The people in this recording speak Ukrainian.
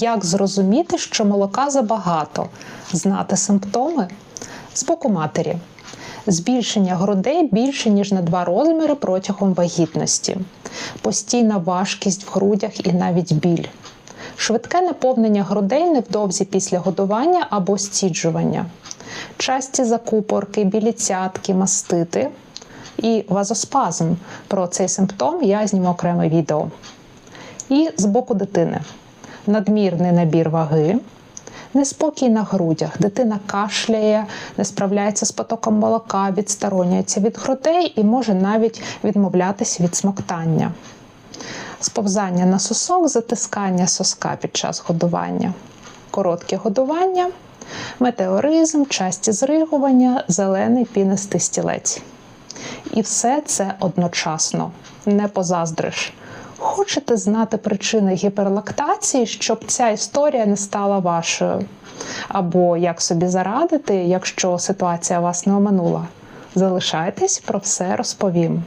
Як зрозуміти, що молока забагато? Знати симптоми з боку матері. Збільшення грудей більше ніж на два розміри протягом вагітності, постійна важкість в грудях і навіть біль, швидке наповнення грудей невдовзі після годування або стіджування, часті закупорки, білі цятки, мастити і вазоспазм. Про цей симптом я зніму окреме відео. І з боку дитини надмірний набір ваги, неспокій на грудях, дитина кашляє, не справляється з потоком молока, відсторонюється від грудей і може навіть відмовлятись від смоктання. Сповзання на сосок, затискання соска під час годування, коротке годування, метеоризм, часті зригування, зелений пінистий стілець. І все це одночасно, не позаздриш. Хочете знати причини гіперлактації, щоб ця історія не стала вашою? Або як собі зарадити, якщо ситуація вас не оминула? Залишайтесь, про все розповім.